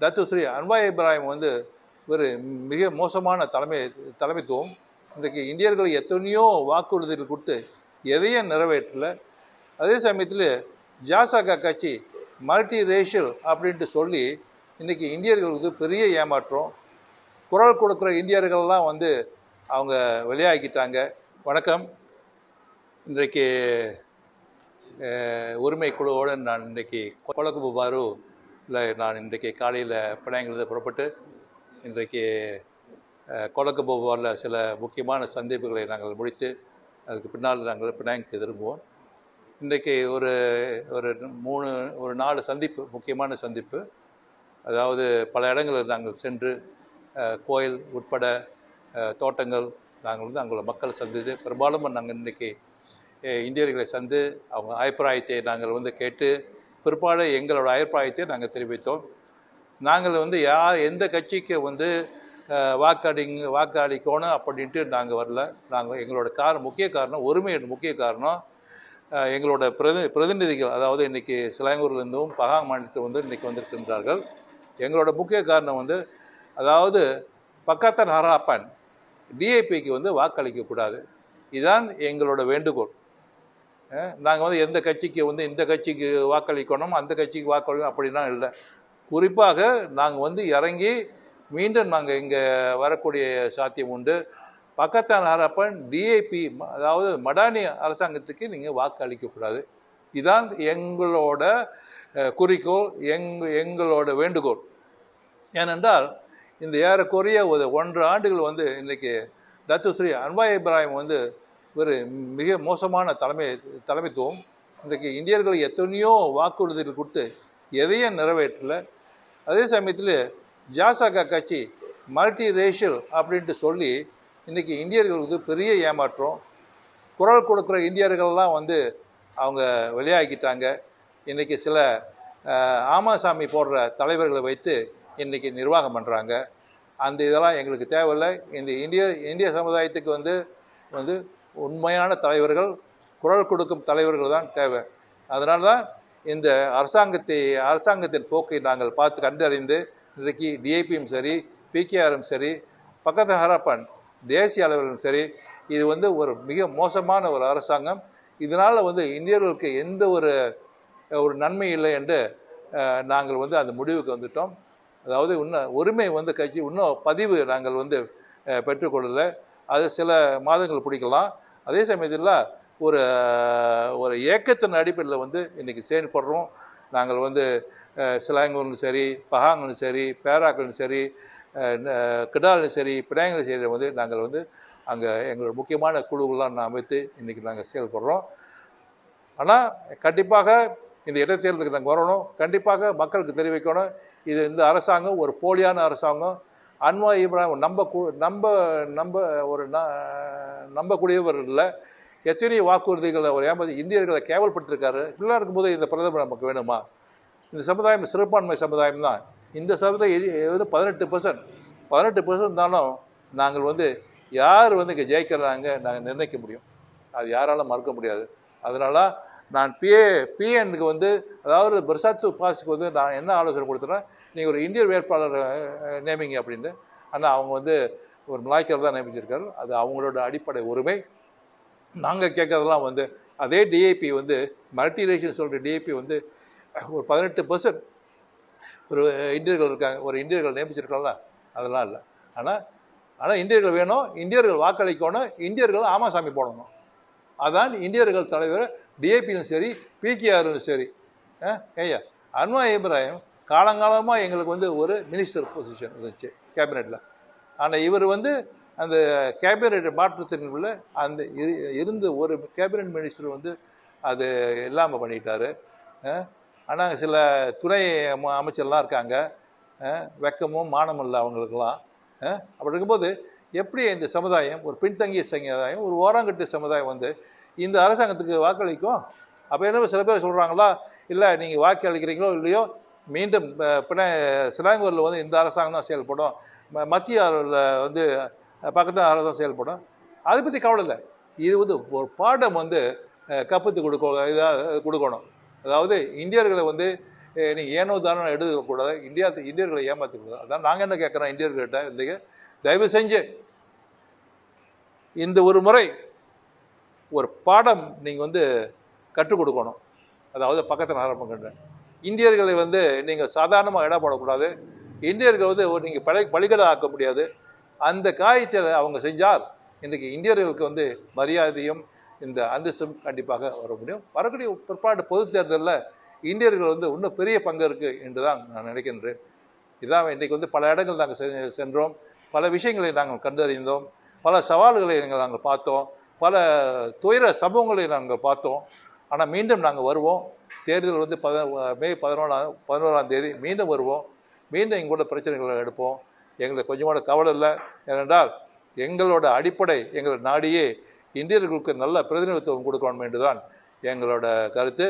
தத்துஸ்ரீ அன்வாய் இப்ராஹிம் வந்து ஒரு மிக மோசமான தலைமை தலைமைத்துவம்? இன்றைக்கு இந்தியர்கள் எத்தனையோ வாக்குறுதிகள் கொடுத்து எதையும் நிறைவேற்றல. அதே சமயத்தில் ஜாசகா கட்சி மல்டி ரேஷியல் அப்படின்ட்டு சொல்லி இன்றைக்கி இந்தியர்களுக்கு பெரிய ஏமாற்றம். குரல் கொடுக்குற இந்தியர்கள்லாம் வந்து அவங்க வெளியாகிட்டாங்க. வணக்கம். இன்றைக்கு உரிமை குழுவோடு நான் இன்றைக்கி கொலகுபு இல்லை நான் இன்றைக்கு காலையில் பிணையங்களில் புறப்பட்டு இன்றைக்கு கொலகுபு பாரில் சில முக்கியமான சந்திப்புகளை நாங்கள் முடித்து அதுக்கு பின்னால் நாங்கள் பினாங்க்கு திரும்புவோம். இன்றைக்கு ஒரு ஒரு மூணு ஒரு நாலு சந்திப்பு முக்கியமான சந்திப்பு. அதாவது பல இடங்களில் நாங்கள் சென்று கோயில் உட்பட தோட்டங்கள் நாங்கள் வந்து அங்குள்ள மக்கள் சந்தித்து பெரும்பாலும் நாங்கள் இன்றைக்கி இந்தியர்களை சந்து அவங்க அபிப்பிராயத்தை நாங்கள் வந்து கேட்டு பிற்பாடு எங்களோட அபிப்பிராயத்தை நாங்கள் தெரிவித்தோம். நாங்கள் வந்து யார் எந்த கட்சிக்கு வந்து வாக்காடிங் வாக்காடிக்கோணும் அப்படின்ட்டு நாங்கள் வரல. நாங்கள் எங்களோட காரணம் முக்கிய காரணம் ஒருமையோட முக்கிய காரணம் எங்களோட பிரதி பிரதிநிதிகள் அதாவது இன்றைக்கி சிலாங்கூர்லேருந்தும் பகாங் மாநிலத்தில் வந்து இன்றைக்கி வந்திருக்கின்றார்கள். எங்களோட முக்கிய காரணம் வந்து அதாவது பக்கத்தன் ஹராப்பன் டிஏபிக்கு வந்து வாக்களிக்கக்கூடாது இதுதான் எங்களோட வேண்டுகோள். நாங்கள் வந்து எந்த கட்சிக்கு வந்து இந்த கட்சிக்கு வாக்களிக்கணும் அந்த கட்சிக்கு வாக்களிக்கணும் அப்படிலாம் இல்லை. குறிப்பாக நாங்கள் வந்து இறங்கி மீண்டும் நாங்கள் இங்கே வரக்கூடிய சாத்தியம் உண்டு. பக்கத்தான் ஹரப்பன் டிஏபி அதாவது மடானி அரசாங்கத்துக்கு நீங்கள் வாக்கு அளிக்கக்கூடாது இதுதான் எங்களோட குறிக்கோள் எங் எங்களோட வேண்டுகோள். ஏனென்றால் இந்த ஏறக்குறைய ஒரு ஒன்று ஆண்டுகள் வந்து இன்றைக்கி தத்துஸ்ரீ அன்வாய் இப்ராஹிம் வந்து ஒரு மிக மோசமான தலைமை தலைமைத்துவம். இன்றைக்கு இந்தியர்கள் எத்தனையோ வாக்குறுதிகள் கொடுத்து எதையும் நிறைவேற்றல. அதே சமயத்தில் ஜாசகா கட்சி மல்டி ரேஷியல் அப்படின்ட்டு சொல்லி இன்றைக்கி இந்தியர்களுக்கு பெரிய ஏமாற்றம். குரல் கொடுக்குற இந்தியர்கள்லாம் வந்து அவங்க வெளியாகிட்டாங்க. இன்றைக்கி சில ஆமாசாமி போடுற தலைவர்களை வைத்து இன்றைக்கி நிர்வாகம் பண்ணுறாங்க அந்த இதெல்லாம் எங்களுக்கு தேவையில்லை. இந்த இந்திய இந்திய சமுதாயத்துக்கு வந்து வந்து உண்மையான தலைவர்கள் குரல் கொடுக்கும் தலைவர்கள் தான் தேவை. அதனால தான் இந்த அரசாங்கத்தை அரசாங்கத்தின் போக்கை நாங்கள் பார்த்து கண்டறிந்து இன்றைக்கு டிஐபியும் சரி பிகேஆரும் சரி பக்கத்து ஹரப்பன் தேசிய அளவிலும் சரி இது வந்து ஒரு மிக மோசமான ஒரு அரசாங்கம். இதனால் வந்து இந்தியர்களுக்கு எந்த ஒரு ஒரு நன்மை இல்லை என்று நாங்கள் வந்து அந்த முடிவுக்கு வந்துட்டோம். அதாவது இன்னும் உரிமை வந்து கட்சி இன்னும் பதிவு நாங்கள் வந்து பெற்றுக்கொள்ளலை. அது சில மாதங்கள் பிடிக்கலாம். அதே சமயத்தில் ஒரு ஒரு ஏக்கத்தின் அடிப்படையில் வந்து இன்றைக்கி செயல்படுறோம். நாங்கள் வந்து சிலாங்கூர்னு சரி பஹாங்கலும் சரி பேராக்களும் சரி கிடாலும் சரி பினாங்களும் சரி வந்து நாங்கள் வந்து அங்கே எங்களோட முக்கியமான குழுக்கள்லாம் நான் அமைத்து இன்றைக்கி நாங்கள் செயல்படுறோம். ஆனால் கண்டிப்பாக இந்த இடைத்தேர்தலுக்கு நாங்கள் வரணும். கண்டிப்பாக மக்களுக்கு தெரிவிக்கணும். இது இந்த அரசாங்கம் ஒரு போலியான அரசாங்கம். அன்வா இப்ராஹிம் நம்ப கூ- நம்ப நம்ப ஒரு நம்பக்கூடியவர் இல்லை எத்தனையோ வாக்குறுதிகளை ஒரு ஏமாதி இந்தியர்களை கேவல்படுத்திருக்காரு. இப்படிலாம் இருக்கும்போது இந்த பிரதமர் நமக்கு வேணுமா? இந்த சமுதாயம் சிறுபான்மை சமுதாயம் தான். இந்த சமுதாயம் வந்து பதினெட்டு பர்சன்ட் பதினெட்டு பர்சன்ட் இருந்தாலும் நாங்கள் வந்து யார் வந்து இங்கே ஜெயிக்கிறாங்க நாங்கள் நிர்ணயிக்க முடியும். அது யாராலும் மறுக்க முடியாது. அதனால் நான் பிஏ பிஎனுக்கு வந்து அதாவது பிரசாத்து பாஸுக்கு வந்து நான் என்ன ஆலோசனை கொடுத்துறேன் நீங்கள் ஒரு இந்தியர் வேட்பாளர் நேமிங்க நியமிங்க ஆனால் அவங்க வந்து ஒரு மலாய்க்கர் தான் நியமிச்சிருக்காரு. அது அவங்களோட அடிப்படை உரிமை. நாங்கள் கேட்கறதெல்லாம் வந்து அதே டிஏபி வந்து மல்டி ரேஷன் சொல்கிற டிஏபி வந்து ஒரு பதினெட்டு பர்சன்ட் ஒரு இந்தியர்கள் இருக்காங்க ஒரு இந்தியர்கள் நியமிச்சிருக்கோம்ல அதெல்லாம் இல்லை. ஆனால் ஆனால் இந்தியர்கள் வேணும் இந்தியர்கள் வாக்களிக்கணும் இந்தியர்கள் ஆமாசாமி போடணும். அதான் இந்தியர்கள் தலைவர் டிஏபியும் சரி பிகேஆரும் சரி. ஐயா அன்வா இப்ராஹிம் காலங்காலமாக எங்களுக்கு வந்து ஒரு மினிஸ்டர் பொசிஷன் இருந்துச்சு கேபினெட்டில் ஆனால் இவர் வந்து அந்த கேபினெட் மாற்றத்தின் உள்ள அந்த இரு- இருந்த ஒரு கேபினெட் மினிஸ்டர் வந்து அது இல்லாமல் பண்ணிட்டாரு. ஆனால் சில துணை அமைச்சர்லாம் இருக்காங்க. வெக்கமும் மானமும் இல்லை அவங்களுக்கெல்லாம். அப்படி இருக்கும்போது எப்படி இந்த சமுதாயம் ஒரு பின்தங்கிய சமுதாயம் ஒரு ஓரங்கட்டு சமுதாயம் வந்து இந்த அரசாங்கத்துக்கு வாக்களிக்கும்? அப்போ என்ன சில பேர் சொல்கிறாங்களா இல்லை நீங்கள் வாக்கு அளிக்கிறீங்களோ இல்லையோ மீண்டும் பின்ன சிலாங்கூரில் வந்து இந்த அரசாங்கம் தான் செயல்படும். மத்திய அளவில் வந்து பக்கத்து அரசாங்கம் செயல்படும். அதை பற்றி கவலை இல்லை. இது வந்து ஒரு பாடம் வந்து கப்பத்து கொடுக்க இதாக கொடுக்கணும். அதாவது இந்தியர்களை வந்து நீங்கள் ஏனோ தானோ எடுக்கக்கூடாது இந்தியா இந்தியர்களை ஏமாற்றக்கூடாது அதான் நாங்கள் என்ன கேட்குறோம் இந்தியர்கள்ட்ட இந்த தயவு செஞ்சு இந்த ஒரு முறை ஒரு பாடம் நீங்கள் வந்து கற்றுக் கொடுக்கணும். அதாவது பக்கத்தில் ஆரம்பிக்கின்ற இந்தியர்களை வந்து நீங்கள் சாதாரணமாக இடம் போடக்கூடாது. இந்தியர்கள் வந்து ஒரு நீங்கள் பழை பலிகடை ஆக்க முடியாது. அந்த காய்ச்சலை அவங்க செஞ்சால் இன்றைக்கு இந்தியர்களுக்கு வந்து மரியாதையும் இந்த அந்தஸ்தும் கண்டிப்பாக வர முடியும். வரக்கூடிய பிற்பாடு பொது தேர்தலில் இந்தியர்கள் வந்து இன்னும் பெரிய பங்கு இருக்குது என்று தான் நான் நினைக்கின்றேன். இதான் இன்றைக்கு வந்து பல இடங்கள் நாங்கள் செ- சென்றோம். பல விஷயங்களை நாங்கள் கண்டறிந்தோம். பல சவால்களை நாங்கள் நாங்கள் பார்த்தோம். பல துயர சம்பவங்களை நாங்கள் பார்த்தோம். ஆனால் மீண்டும் நாங்கள் வருவோம். தேர்தல் வந்து பத மே பதினோராம் பதினோராம் தேதி மீண்டும் வருவோம். மீண்டும் எங்களோட பிரச்சனைகளை எடுப்போம். எங்களுக்கு கொஞ்சமான கூட கவலை இல்லை. ஏனென்றால் எங்களோட அடிப்படை எங்கள் நாடியே இந்தியர்களுக்கு நல்ல பிரதிநிதித்துவம் கொடுக்கணும் என்றுதான் எங்களோட கருத்து.